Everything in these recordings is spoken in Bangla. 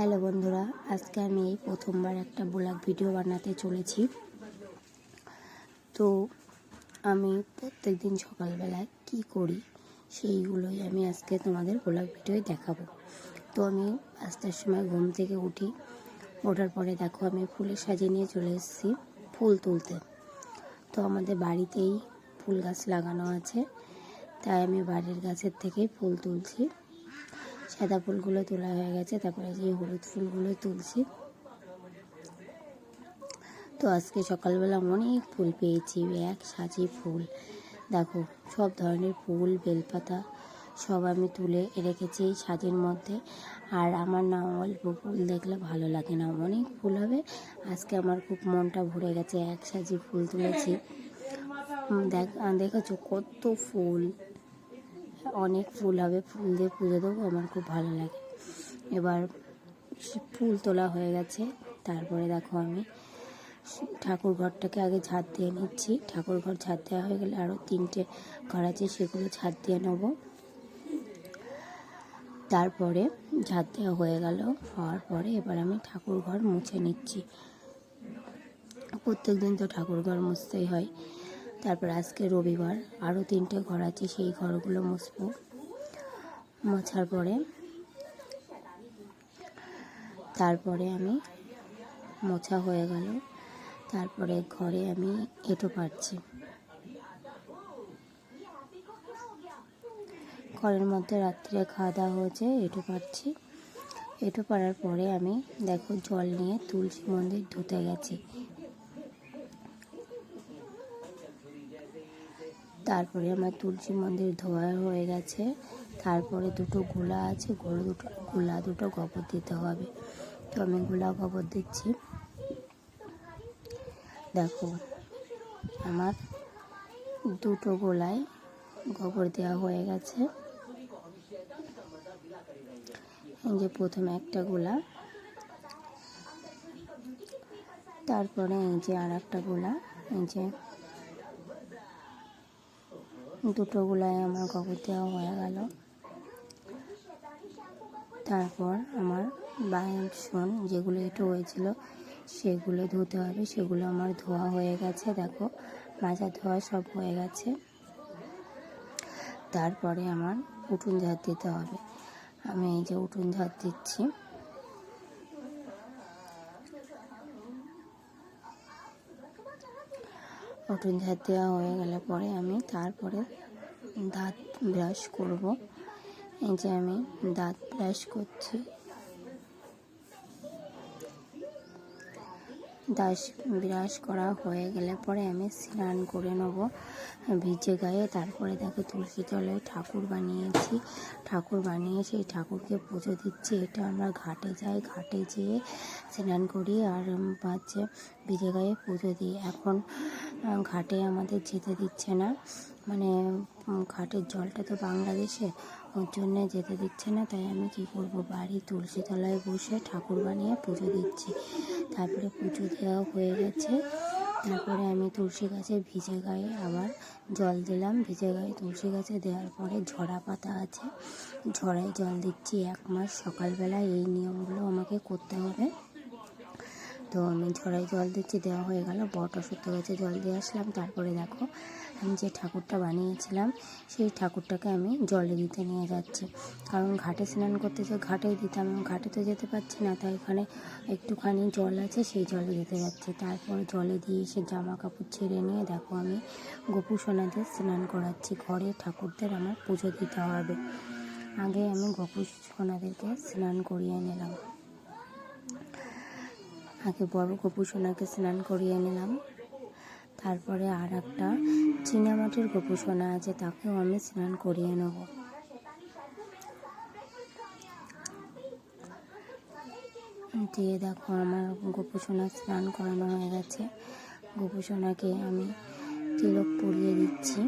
হ্যালো বন্ধুরা, আজকে আমি এই প্রথমবার একটা ব্লগ ভিডিও বানাতে চলেছি। তো আমি প্রত্যেক দিন সকালবেলায় কি করি সেইগুলোই আমি আজকে তোমাদের ব্লগ ভিডিওয় দেখাবো। তো আমি পাঁচটার সময় ঘুম থেকে উঠি, ওঠার পরে দেখো আমি ফুলের সাজিয়ে নিয়ে চলে এসেছি ফুল তুলতে। তো আমাদের বাড়িতেই ফুল গাছ লাগানো আছে, তাই আমি বাড়ির গাছের থেকেই ফুল তুলছি। সাদা ফুলগুলো তোলা হয়ে গেছে, তারপরে যে হলুদ ফুলগুলো তুলছি। তো আজকে সকালবেলা অনেক ফুল পেয়েছি, এক সাজি ফুল। দেখো, সব ধরনের ফুল, বেলপাতা সব আমি তুলে রেখেছি সাজের মধ্যে। আর আমার না অল্প ফুল দেখলে ভালো লাগে না, অনেক ফুল হবে। আজকে আমার খুব মনটা ভরে গেছে, এক সাজি ফুল তুলেছি। দেখ দেখেছ কত ফুল? অনেক ফুল হবে, ফুল দিয়ে পুজো দেবো, আমার খুব ভালো লাগে। এবার ফুল তোলা হয়ে গেছে, তারপরে দেখো আমি ঠাকুর ঘরটাকে আগে ঝাঁট দিয়ে নিচ্ছি। ঠাকুর ঘর ঝাঁট দেওয়া হয়ে গেলে আরও তিনটে ঘর আছে, সেগুলো ঝাঁট দিয়ে নেব। তারপরে ঝাঁট দেওয়া হয়ে গেল, হওয়ার পরে এবার আমি ঠাকুর ঘর মুছে নিচ্ছি। প্রত্যেক দিন তো ঠাকুর ঘর মুছতেই হয়। তারপর আজকে রবিবার আরও তিনটে ঘর আছে, সেই ঘরগুলো মুছবো। মোছার পরে তারপরে আমি মোছা হয়ে গেল। তারপরে ঘরে আমি এঁটো পারছি ঘরের মধ্যে রাত্রে খাওয়া দাওয়া হয়েছে, এঁটো পারছি এঁটো পারার পরে আমি, দেখো, জল নিয়ে তুলসী মন্দির ধুতে গেছি। তারপরে আমার তুলসী মন্দির ধোয়া হয়ে গেছে। তারপরে দুটো গোলা আছে, গোলা দুটো গোলা দুটো গোবর দিতে হবে। তো আমি গোলা গোবর দিচ্ছি। দেখো, আমার দুটো গোলায় গোবর দেওয়া হয়ে গেছে। যে প্রথমে একটা গোলা, তারপরে এই যে আর একটা গোলা, এই যে দুটো গোলায় আমার গোবর দেওয়া হয়ে গেল। তারপর আমার বাসন যেগুলো এঁটো হয়েছিল, সেগুলো ধুতে হবে, সেগুলো আমার ধোয়া হয়ে গেছে, দেখো। মাজা ধোয়া সব হয়ে গেছে। তারপরে আমার উঠুন ঝাড় দিতে হবে। আমি এই যে উঠুন ঝাড় দিচ্ছি। উঠোন ধার দেওয়া হয়ে গেলে পরে আমি তারপরে দাঁত ব্রাশ করব। এই যে আমি দাঁত ব্রাশ করছি। দাস ব্রাশ করা হয়ে গেলে পরে আমি স্নান করে নেব। ভিজে গায়ে তারপরে দেখো তুলসী তলে ঠাকুর বানিয়েছি। ঠাকুর বানিয়ে সেই ঠাকুরকে পুজো দিচ্ছি। এটা আমরা ঘাটে যাই, ঘাটে যেয়ে স্নান করি আর হচ্ছে ভিজে গায়ে পুজো দিই। এখন ঘাটে আমাদের যেতে দিচ্ছে না। মানে ঘাটের জলটা তো বাংলাদেশে ওর জন্যে যেতে দিচ্ছে না, তাই আমি কি করব? বাড়ি তুলসী তলায় বসে ঠাকুর বানিয়ে পুজো দিচ্ছি। তারপরে পুজো দেওয়া হয়ে গেছে। তারপরে আমি তুলসী গাছে ভিজে গায়ে আবার জল দিলাম। ভিজে গায়ে তুলসী গাছে দেওয়ার পরে ঝরা পাতা আছে। ঝড়ায় জল দিচ্ছি এক মাস। সকালবেলা এই নিয়মগুলো আমাকে করতে হবে। তো আমি ঝড়াই জল দিচ্ছি, দেওয়া হয়ে গেল। বট অসুস্থ গাছে জল দিয়ে আসলাম। তারপরে দেখো যে ঠাকুরটা বানিয়েছিলাম, সেই ঠাকুরটাকে আমি জলে দিতে নিয়ে যাচ্ছি। কারণ ঘাটে স্নান করতে যে ঘাটেই দিতাম, ঘাটে তো যেতে পারছি না, তাই এখানে একটুখানি জল আছে, সেই জলে দিতে যাচ্ছি। তারপর জলে দিয়ে এসে জামা কাপড় ছেড়ে নিয়ে দেখো আমি গোপু সোনাদের স্নান করাচ্ছি। ঘরে ঠাকুরদের আমার পুজো দিতে হবে। আগে আমি গোপু সোনাদেরকে স্নান করিয়ে নিলাম। আগে বড় গোপু সোনাকে স্নান করিয়ে নিলাম। তারপরে আর একটা চীনামাটির গোপু আছে, তাকেও আমি স্নান করিয়ে নেব। দিয়ে দেখো আমার গোপু সোনা স্নান করানো হয়ে গেছে। গোপু সোনাকে আমি তিলক পরিয়ে দিচ্ছি।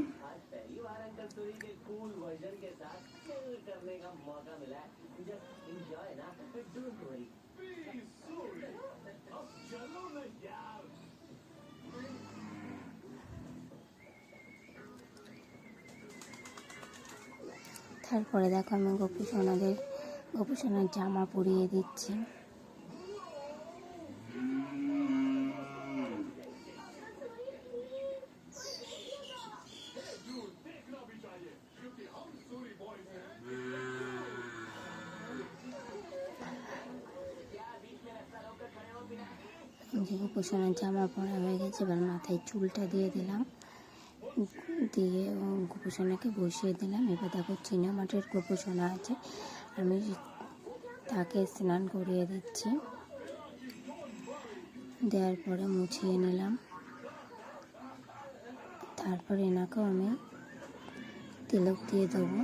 তারপরে দেখো আমি গোপী সোনাদের গোপুসোনার জামা পরিয়ে দিচ্ছি। গোপুসোনার জামা পরা হয়ে গেছে, এবার মাথায় চুলটা দিয়ে দিলাম। দিয়ে গোপুসোনাকে বসিয়ে দিলাম। এবার দেখো চীনা মাঠের গোপোষণা আছে। আমি তাকে স্নান করিয়ে দিচ্ছি। দেওয়ার পরে মুছিয়ে নিলাম। তারপর এনাকেও আমি তিলক দিয়ে দেবো।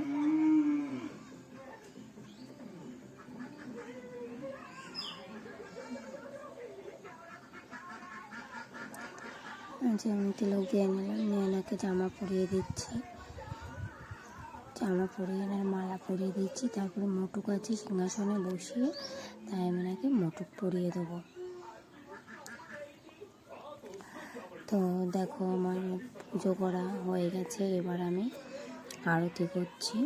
যে আমি তিলক দিয়ে নিলাম নিয়ে জামা পরিয়ে দিচ্ছি। জামা পরিয়ে এনার মালা পরিয়ে দিচ্ছি। তারপরে মোটুক আছে সিংহাসনে বসিয়ে, তাই আমি নাকি মোটুক পরিয়ে দেবো। তো দেখো আমার পুজো করা হয়ে গেছে। এবার আমি আরতি করছি।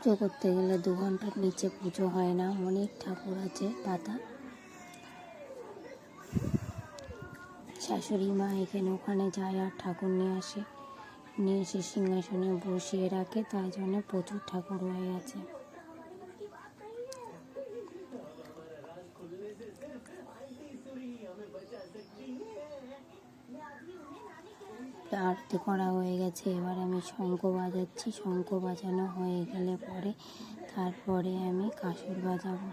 পুজো করতে গেলে দু ঘণ্টার নিচে পুজো হয় না। অনেক ঠাকুর আছে পাতা শাশুড়ি মা এখানে, ওখানে যায় আর ঠাকুর নিয়ে আসে। নিয়ে এসে সিংহাসনে বসিয়ে রাখে তাই জন্য প্রচুর ঠাকুর হয়ে গেছে আরতি করা হয়ে গেছে। এবার আমি শঙ্খ বাজাচ্ছি। শঙ্খ বাজানো হয়ে গেলে পরে তারপরে আমি কাসুর বাজাবো।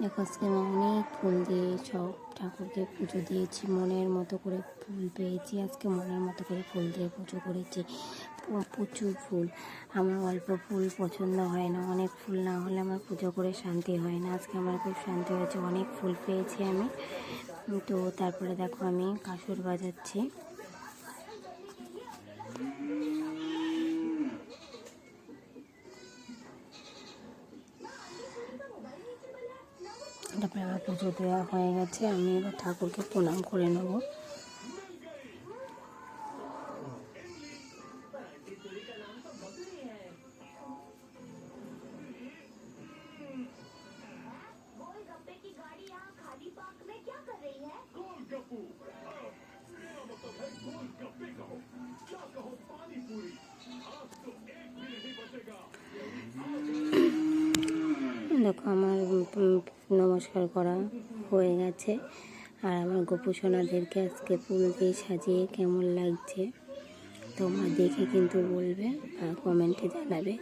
দেখো আজকে অনেক ফুল দিয়ে সব ঠাকুরকে পুজো দিয়েছি, মনের মতো করে ফুল পেয়েছি, আজকে মনের মতো করে ফুল দিয়ে পুজো করেছি। প্রচুর ফুল। আমার অল্প ফুল পছন্দ হয় না, অনেক ফুল না হলে আমার পুজো করে শান্তি হয় না। আজকে আমার খুব শান্তি হয়েছে, অনেক ফুল পেয়েছি আমি। তো তারপরে দেখো আমি কাসর বাজাচ্ছি। তারপরে আমার পুজো দেওয়া হয়ে গেছে আমি এবার ঠাকুরকে প্রণাম করে নেব। দেখো আমার নমস্কার করা হয়ে গেছে। আর আমার গোপুসোনাদেরকে আজকে ফুল দিয়ে সাজিয়ে কেমন লাগছে তোমরা দেখে কিন্তু বলবে আর কমেন্টে জানাবে।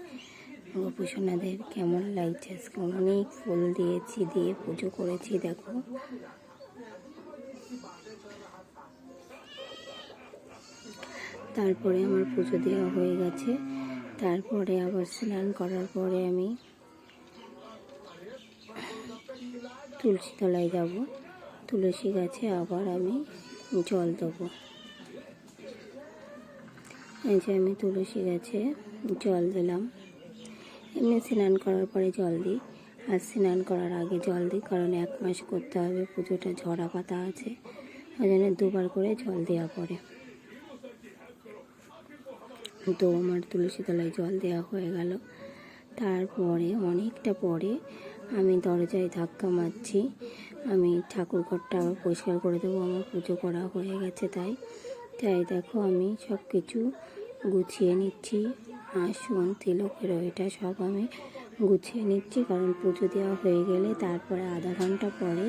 গোপুসোনাদের কেমন লাগছে? আজকে অনেক ফুল দিয়েছি, দিয়ে পুজো করেছি, দেখো। তারপরে আমার পুজো দেওয়া হয়ে গেছে। তারপরে আবার স্নান করার পরে আমি তুলসী তলায় যাব। তুলসী গাছে আবার আমি জল দেবো। এই যে আমি তুলসী গাছে জল দিলাম। এমনি স্নান করার পরে জল দিই। আর স্নান করার আগে জল দিই, কারণ এক মাস করতে হবে, পুজোটা ঝরা পাতা আছে। ওই জন্য দুবার করে জল দেওয়া পড়ে। তো আমার তুলসী তলায় জল দেওয়া হয়ে গেল। তারপরে অনেকটা পরে আমি দরজায় ধাক্কা মারছি। আমি ঠাকুর ঘরটা আবার পরিষ্কার করে দেবো, আমার পুজো করা হয়ে গেছে তাই। তাই দেখো আমি সব কিছু গুছিয়ে নিচ্ছি। আসন তিলকের এটা সব আমি গুছিয়ে নিচ্ছি, কারণ পুজো দেওয়া হয়ে গেলে তারপরে আধা ঘণ্টা পরে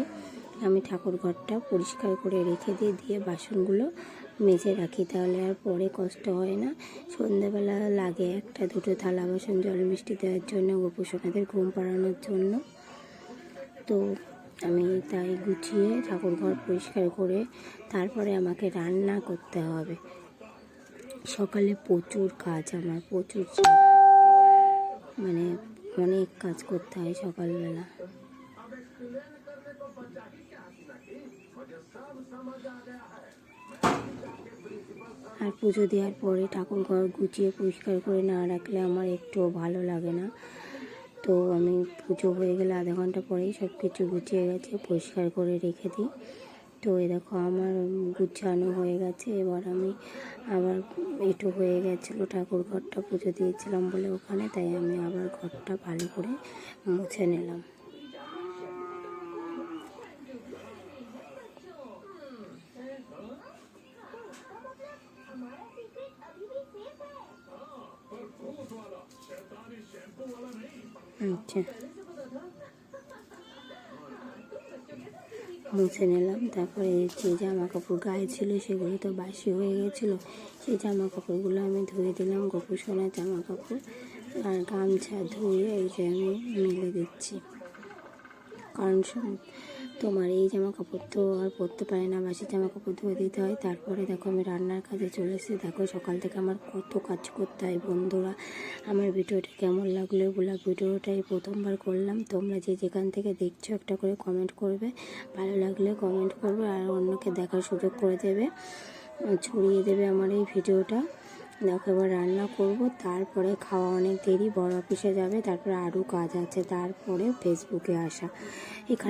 আমি ঠাকুর ঘরটা পরিষ্কার করে রেখে দিয়ে দিয়ে বাসনগুলো মেজে রাখি তাহলে আর পরে কষ্ট হয় না। সন্ধেবেলা লাগে একটা, দুটো থালা বাসন, জল মিষ্টি দেওয়ার জন্য গোপুসোনাদের ঘুম পাড়ানোর জন্য। তো আমি তাই গুছিয়ে ঠাকুর ঘর পরিষ্কার করে তারপরে আমাকে রান্না করতে হবে। সকালে প্রচুর কাজ আমার, প্রচুর মানে অনেক কাজ করতে হয় সকালবেলা। আর পুজো দেওয়ার পরে ঠাকুর ঘর গুছিয়ে পরিষ্কার করে না রাখলে আমার একটুও ভালো লাগে না। তো আমি পুজো হয়ে গেলে আধা ঘণ্টা পরেই সব কিছু গুছিয়ে গেছে, পরিষ্কার করে রেখে দিই। তো এ দেখো আমার গুছানো হয়ে গেছে, এবার আমি আবার এটু হয়ে গেছিল ঠাকুর ঘরটা পুজো দিয়েছিলাম বলে ওখানে, তাই আমি আবার ঘরটা ভালো করে মুছে নিলাম। আচ্ছা। মুছে নিলাম, তারপরে যে জামা কাপড় গায়ে ছিল সেগুলো তো বাসি হয়ে গেছিল। সেই জামা কাপড়গুলো আমি ধুয়ে দিলাম, গোপু সোনার জামা কাপড় আর গামছা ধুয়ে এই যে আমি মেলে দিচ্ছি। কারণ তোমার এই জামা কাপড় তো আর পরতে পারে না, বাসি জামা কাপড় ধুয়ে দিতে হয়। তারপরে দেখো আমি রান্নার কাজে চলে এসেছি। দেখো সকাল থেকে আমার কত কাজ করতে হয় বন্ধুরা। আমার ভিডিওটা কেমন লাগল বলে ভিডিওটাই প্রথমবার করলাম। তোমরা যে যেখান থেকে দেখছ একটা করে কমেন্ট করবে। ভালো লাগলে কমেন্ট করবে আর অন্যকে দেখার সুযোগ করে দেবে। ছড়িয়ে দেবে আমার এই ভিডিওটা। দেখো এবার রান্না করব। তারপরে খাওয়া অনেক দেরি, বড় অফিসে যাবে। তারপরে আরও কাজ আছে, তারপরে ফেসবুকে আসা। এখানে